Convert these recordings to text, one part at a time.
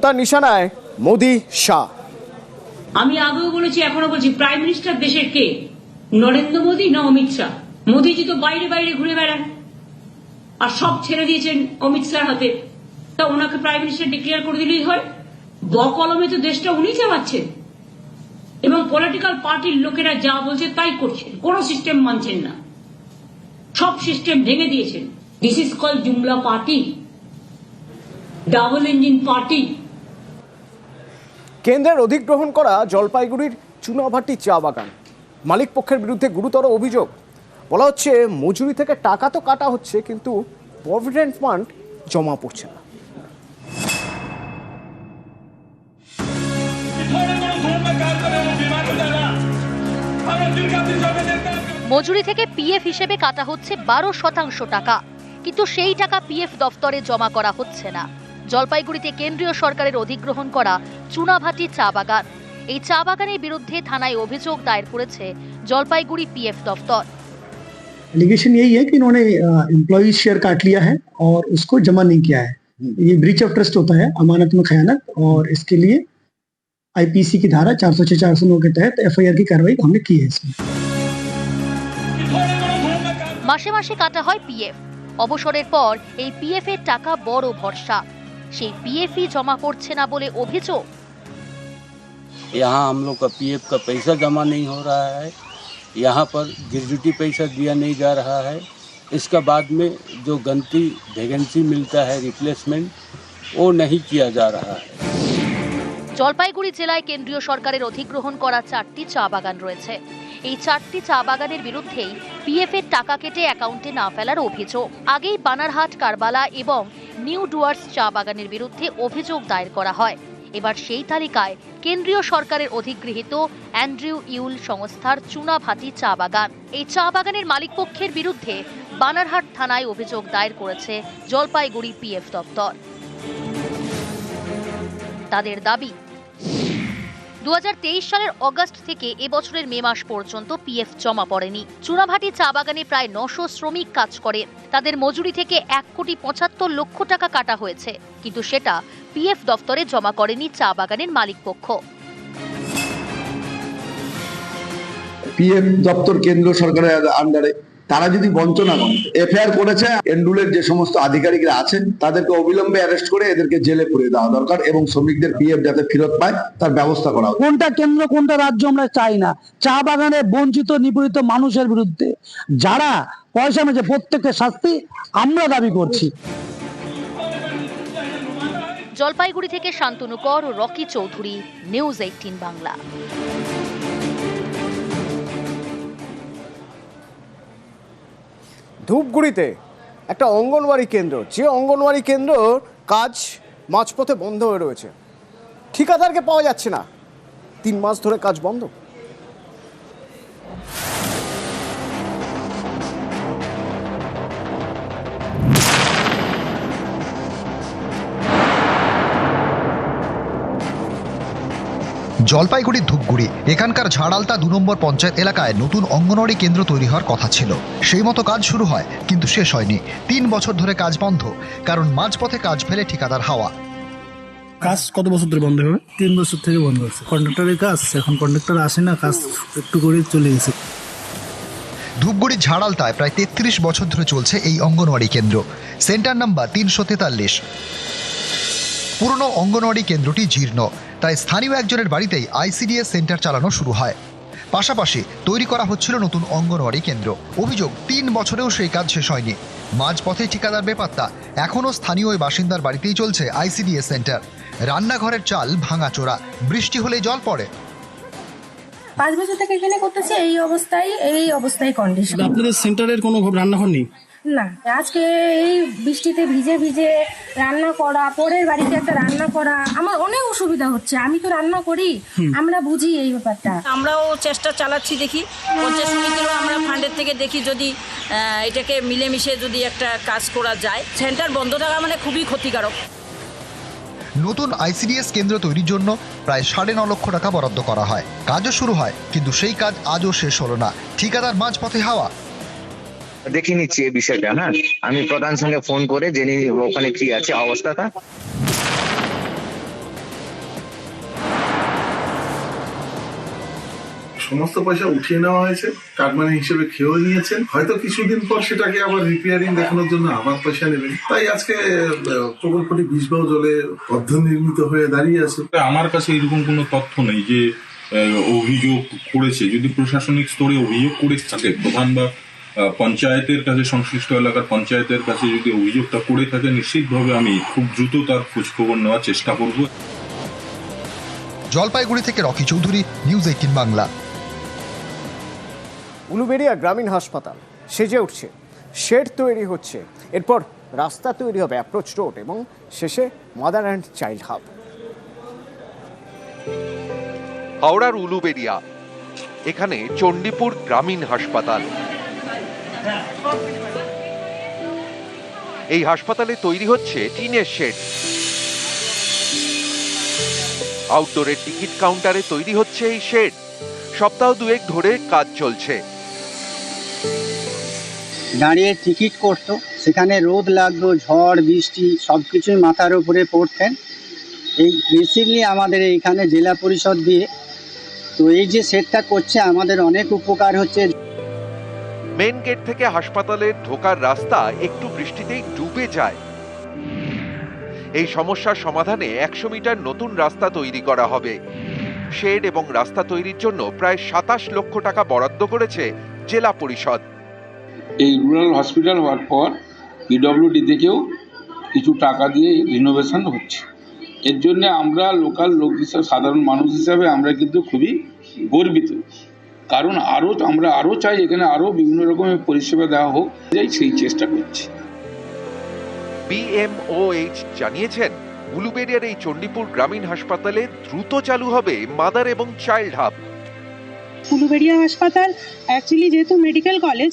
তার নিশানায় মোদি শাহ। আমি আগেও বলেছি এখনও বলছি প্রাইম মিনিস্টার দেশের কে? নরেন্দ্র মোদী না অমিত শাহ? মোদীজি তো বাইরে বাইরে ঘুরে বেড়ান। আর সব ছেড়ে দিয়েছেন অমিত শাহ হাতে। তা ওনাকে প্রাইম মিনিস্টার ডিক্লেয়ার করে দিলেই হয়। বকলমে তো দেশটা উনি চালাচ্ছেন। এবং পলিটিক্যাল পার্টির লোকেরা যা বলছে তাই করছেন। কোন সিস্টেম মানছেন না। সব সিস্টেম ভেঙে দিয়েছেন। This is call jumla party double engine party কেন্দ্রের অধিগ্রহণ করা জলপাইগুড়ির চুনাভাটি চা বাগান। মালিক পক্ষের বিরুদ্ধে গুরুতর অভিযোগ। বলা হচ্ছে, মজুরি থেকে টাকা তো কাটা হচ্ছে, কিন্তু প্রভিডেন্ট ফান্ড জমা পড়ছে না। মজুরি থেকে পিএফ হিসেবে কাটা হচ্ছে বারো শতাংশ টাকা, কিন্তু সেই টাকা পিএফ দফতরে জমা করা হচ্ছে না। জলপাইগুড়িতে কেন্দ্রীয় সরকারের অধিগ্রহণ করা চুনাভাটি চা বাগান এই চা বাগানের বিরুদ্ধে থানায় অভিযোগ দায়ের করেছে জলপাইগুড়ি पिएफ दफ्तर एलिगेशन यही है कि इन्होंने एम्प्लॉय शेयर काट लिया है और उसको जमा नहीं किया है ये ब्रीच ऑफ ट्रस्ट होता है अमानत में खयानत और इसके लिए आईपीसी की धारा 406 409 के तहत एफआईआर की कार्रवाई हमने की है इसमें थोड़े बड़े धूम में काम মাসে মাসে কাটা হয় পিএফ অবসরের পর এই পিএফ এর টাকা বড় ভরসা সেই পিএফই জমা করছে না বলে অভিযোগ यहाँ हम लोग का पीएफ का पैसा जमा नहीं हो रहा है यहाँ पर ग्रेजुटी पैसा दिया नहीं जा रहा है इसका बाद में जो गलती वैकेंसी मिलता है रिप्लेसमेंट वो नहीं किया जा रहा है জলপাইগুড়ি জেলায় কেন্দ্রীয় সরকারের অধিগ্রহণ করা চারটি চা বাগান রয়েছে এই চারটি চা বাগানের বিরুদ্ধেই পিএফ এর টাকা কেটে অ্যাকাউন্টে না ফেলার অভিযোগ আগেই বানারহাট কারবালা এবং নিউ ডুয়ার্স চা বাগানের বিরুদ্ধে অভিযোগ দায়ের করা হয়। এবার সেই তালিকায় কেন্দ্রীয় সরকারের অধিগৃহীত অ্যান্ড্রিউ ইউল সংস্থার চুনাভাতি চা বাগান। এই চা বাগানের মালিকপক্ষের বিরুদ্ধে বানারহাট থানায় অভিযোগ দায়ের করেছে জলপাইগুড়ি পিএফ দপ্তর। তাদের দাবি দু হাজার তেইশ সালের অগস্ট থেকে এবছরের মে মাস পর্যন্ত পিএফ জমা পড়েনি। চুনাভাটি চা বাগানে প্রায় নশো শ্রমিক কাজ করে। তাদের মজুরি থেকে এক কোটি পঁচাত্তর লক্ষ টাকা কাটা হয়েছে। কিন্তু সেটা পিএফ দফতরে জমা করেনি চা বাগানের মালিকপক্ষ পিএফ দপ্তর কেন্দ্র সরকারের আন্ডারে তারা যদি বঞ্চনা করে এফআইআর করেছে এন্ডুলের যে সমস্ত আধিকারিকরা আছেন তাদেরকে অবিলম্বে অ্যারেস্ট করে এদেরকে জেলে পুরে দেওয়া দরকার এবং শ্রমিকদের পিএফ যাতে ফেরত পায় তার ব্যবস্থা করা কোনটা কেন্দ্র কোনটা রাজ্য আমরা চাই না। চা বাগানে বঞ্চিত নিপীড়িত মানুষের বিরুদ্ধে যারা পয়সা মেঝে প্রত্যেকের শাস্তি আমরা দাবি করছি। জলপাইগুড়ি থেকে শান্তনু কর ও রকি চৌধুরী নিউজ এইটিন বাংলা। ধূপগুড়িতে একটা অঙ্গনওয়াড়ি কেন্দ্র, যে অঙ্গনওয়াড়ি কেন্দ্র কাজ মাঝপথে বন্ধ হয়ে রয়েছে। ঠিকাদারকে পাওয়া যাচ্ছে না। তিন মাস ধরে কাজ বন্ধ। জলপাইগুড়ির ধূপগুড়ি। এখানকার ঝাড়ালতা দু নম্বর পঞ্চায়েত এলাকায় নতুন অঙ্গনওয়াড়ি কেন্দ্র তৈরি হওয়ার কথা ছিল। সেই মতো কাজ শুরু হয় কিন্তু শেষ হয়নি। তিন বছর ধরে কাজ বন্ধ কারণ মাঝপথে কাজ ফেলে ঠিকাদার হাওয়া। কাজ কত বছর ধরে বন্ধ হবে? তিন বছর থেকে বন্ধ হচ্ছে কন্ট্রাক্টরের কাজ এখন কন্ট্রাক্টর আসে না কাজ একটু করে চলে গেছে। ধূপগুড়ির ঝাড়ালতায় প্রায় তেত্রিশ বছর ধরে চলছে এই অঙ্গনওয়াড়ি কেন্দ্র। সেন্টার নাম্বার তিনশো তেতাল্লিশ। পুরনো অঙ্গনওয়াড়ি কেন্দ্রটি জীর্ণ। তাই স্থানীয় একজনের বাড়িতেই আইসিডিএস সেন্টার চালানো শুরু হয়। পাশাপাশি তৈরি করা হচ্ছিল নতুন অঙ্গনওয়াড়ি কেন্দ্র। অভিযোগ তিন বছরেও সেই কাজ শেষ হয়নি। মাঝপথে ঠিকাদার বেপাত্তা এখনও স্থানীয় ওই বাসিন্দার বাড়িতেই চলছে আইসিডিএস সেন্টার। রান্নাঘরের চাল ভাঙাচোরা বৃষ্টি হলে জল পড়ে। পাঁচ বছর থেকে এখানে করতেছে এই অবস্থায় এই অবস্থায় কন্ডিশন আপনাদের সেন্টারের কোনো রান্নাঘর নেই? না। আজকে এই বৃষ্টিতে ভিজে ভিজে রান্না করা পরের বাড়িতে একটা রান্না করা আমার অনেক অসুবিধা হচ্ছে। আমি তো রান্না করি। আমরা বুঝি এই ব্যাপারটা। আমরাও চেষ্টা চালাচ্ছি দেখি। পঞ্চায়েত সমিতিরও আমরা ফান্ডের থেকে দেখি যদি আহ, এটাকে মিলেমিশে যদি একটা কাজ করা যায়। সেন্টার বন্ধ থাকা মানে খুবই ক্ষতিকারক। নতুন আইসিডিএস কেন্দ্র তৈরির জন্য প্রায় সাড়ে ন লক্ষ টাকা বরাদ্দ করা হয়। কাজও শুরু হয় কিন্তু সেই কাজ আজও শেষ হলো না। ঠিকাদার মাঝপথে হাওয়া। দেখে নিচ্ছি এই বিষয়টা হ্যাঁ? আমি প্রধান সঙ্গে ফোন করে জেনে ওখানে কি আছে অবস্থাটা। সমস্ত পয়সা উঠিয়ে নেওয়া হয়েছে কাটমানি হিসেবে খেয়েও নিয়েছেন। হয়তো কিছুদিন পর সেটাকে আবার রিপেয়ারিং দেখানোর জন্য আবার পয়সা নেবেন। তাই আজকে প্রকল্পটি বিষবাহ জলে অর্ধ নির্মিত হয়ে দাঁড়িয়ে আছে। আমার কাছে এরকম কোনো তথ্য নেই যে অভিযোগ করেছে। যদি প্রশাসনিক স্তরে অভিযোগ করে থাকে প্রধান বা পঞ্চায়েতের কাছে সংশ্লিষ্ট এলাকার পঞ্চায়েতের কাছে যদি অভিযোগটা করে থাকে নিশ্চিতভাবে আমি খুব দ্রুত তার খোঁজখবর নেওয়ার চেষ্টা করব। জলপাইগুড়ি থেকে রকি চৌধুরী নিউজ এইটিন বাংলা। উলুবেড়িয়া গ্রামীণ হাসপাতাল সেজে উঠছে। শেড তৈরি হচ্ছে। এরপর রাস্তা তৈরি হবে অ্যাপ্রোচ রোড এবং শেষে মাদার অ্যান্ড চাইল্ড হাব হাওড়ার উলুবেড়িয়া এখানে চণ্ডীপুর গ্রামীণ হাসপাতাল। এই হাসপাতালে তৈরি হচ্ছে টিনের শেড। আউটডোরের টিকিট কাউন্টারে তৈরি হচ্ছে এই শেড। সপ্তাহ দুয়েক ধরে কাজ চলছে। দাঁড়িয়ে টিকিট করতো। সেখানে রোদ লাগতো, ঝড়, বৃষ্টি সব কিছুই মাথার উপরে পড়তেন। এই বেসিকলি আমাদের এইখানে জেলা পরিষদ দিয়ে তো এই যে সেটটা করছে, আমাদের অনেক উপকার হচ্ছে। মেন গেট থেকে হাসপাতালে ঢোকার রাস্তা একটু বৃষ্টিতেই ডুবে যায়। এই সমস্যার সমাধানে একশো মিটার নতুন রাস্তা তৈরি করা হবে। শেড এবং রাস্তা তৈরির জন্য প্রায় সাতাশ লক্ষ টাকা বরাদ্দ করেছে জেলা পরিষদ। এই রুরাল হসপিটাল হওয়ার পর পিডব্লিউডি থেকেও কিছু টাকা দিয়ে রিনোভেশন হচ্ছে। এর জন্য আমরা লোকাল লোক হিসাবে, সাধারণ মানুষ হিসাবে আমরা কিন্তু খুবই গর্বিত। কারণ আরও আমরা আরও চাই এখানে আরও বিভিন্ন রকমের পরিষেবা দেওয়া হোক যাই সেই চেষ্টা করছি। বিএমওএইচ জানিয়েছেন উলুবেড়িয়ার এই চণ্ডীপুর গ্রামীণ হাসপাতালে দ্রুত চালু হবে মাদার এবং চাইল্ড হাব। ফুলুবেড়িয়া হাসপাতাল অ্যাকচুয়ালি যেহেতু মেডিকেল কলেজ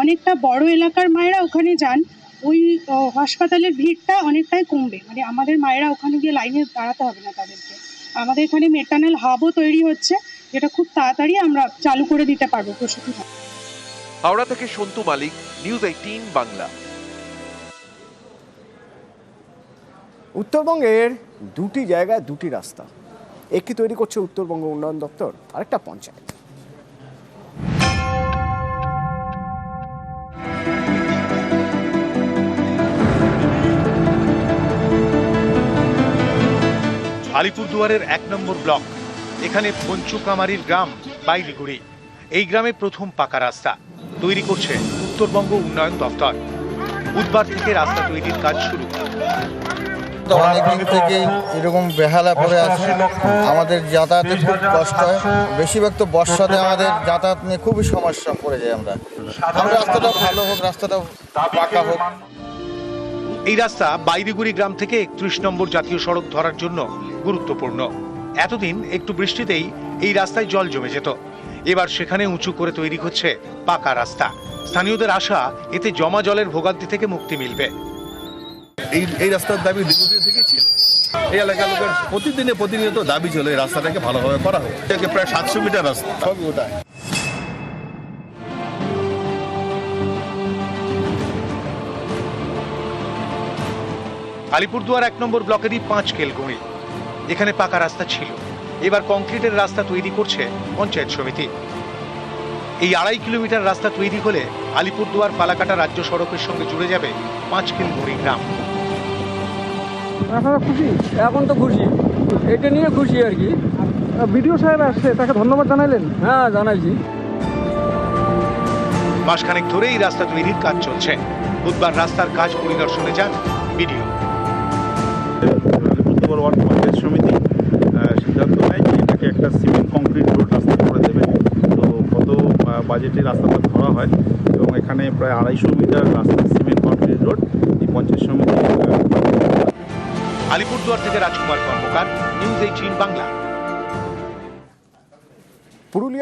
অনেকটা বড় এলাকার মায়েরা ওখানে যান ওই হাসপাতালের ভিড়টা অনেকটাই কমবে। মানে আমাদের মায়েরা ওখানে গিয়ে লাইনে দাঁড়াতে হবে না তাদেরকে। আমাদের এখানে মেটার্নাল হাবও তৈরি হচ্ছে যেটা খুব তাড়াতাড়ি আমরা চালু করে দিতে পারব প্রসূতি হাওড়া থেকে সন্তু মালিক নিউজ এইটিন বাংলা। উত্তরবঙ্গের দুটি জায়গায় দুটি রাস্তা। একটি তৈরি করছে উত্তরবঙ্গ উন্নয়ন দপ্তর আরেকটা পঞ্চায়েত। আলিপুরদুয়ারের এক নম্বর ব্লক এখানে পঞ্চুকামারির গ্রাম বাইলিগুড়ি। এই গ্রামে প্রথম পাকা রাস্তা তৈরি করছে উত্তরবঙ্গ উন্নয়ন দপ্তর। বুধবার থেকে রাস্তা তৈরির কাজ শুরু। অনেকদিন থেকেই এরকম বেহালা পড়ে আছে। আমাদের যাতায়াতে খুব কষ্ট হয়। বেশিরভাগ তো বর্ষাতে আমাদের যাতায়াত নিয়ে খুবই সমস্যা পড়ে যায় আমরা। আমরা রাস্তাটা ভালো হোক রাস্তাটা পাকা হোক। এই রাস্তা বাইরিগুড়ি গ্রাম থেকে একত্রিশ নম্বর জাতীয় সড়ক ধরার জন্য গুরুত্বপূর্ণ। এতদিন একটু বৃষ্টিতেই এই রাস্তায় জল জমে যেত। এবার সেখানে উঁচু করে তৈরি হচ্ছে পাকা রাস্তা। স্থানীয়দের আশা এতে জমা জলের ভোগান্তি থেকে মুক্তি মিলবে। এই এই রাস্তার দাবি দীর্ঘদিন থেকেই ছিল। এই এলাকার লোকের প্রতিদিনে প্রতিনিয়ত দাবি ছিল এই রাস্তাটাকে ভালোভাবে করা হোক। এটাকে প্রায় সাতশো মিটার রাস্তা। সবই ওটা। আলিপুরদুয়ার এক নম্বর ব্লকেরই পাঁচ কেলগুড়ি। এখানে পাকা রাস্তা ছিল। এবার কংক্রিটের রাস্তা তৈরি করছে পঞ্চায়েত সমিতি। এই আড়াই কিলোমিটার রাস্তা তৈরি হলে আলিপুরদুয়ার ফালাকাটা রাজ্য সড়কের সঙ্গে জুড়ে যাবে পাঁচ কিলগুড়ি গ্রাম। আপনারা খুশি? এখন তো খুশি। এটা নিয়ে খুশি আর কি। বিডিও সাহেব আসছে তাকে ধন্যবাদ জানাইলেন? হ্যাঁ জানাইছি। মাসখানেক ধরে এই রাস্তা তৈরির কাজ চলছে। বুধবার রাস্তার কাজ পরিদর্শনে যান বিডিও। বাজেটে রাস্তাটা ধরা হয় এবং এখানে প্রায় আড়াইশো মিটার রাস্তা সিমেন্ট কনক্রিট রোড এই পঞ্চায়েত সমিতি আলিপুরদুয়ার থেকে রাজকুমার কর্মকার নিউজ এইটিন বাংলা। পুরুলিয়া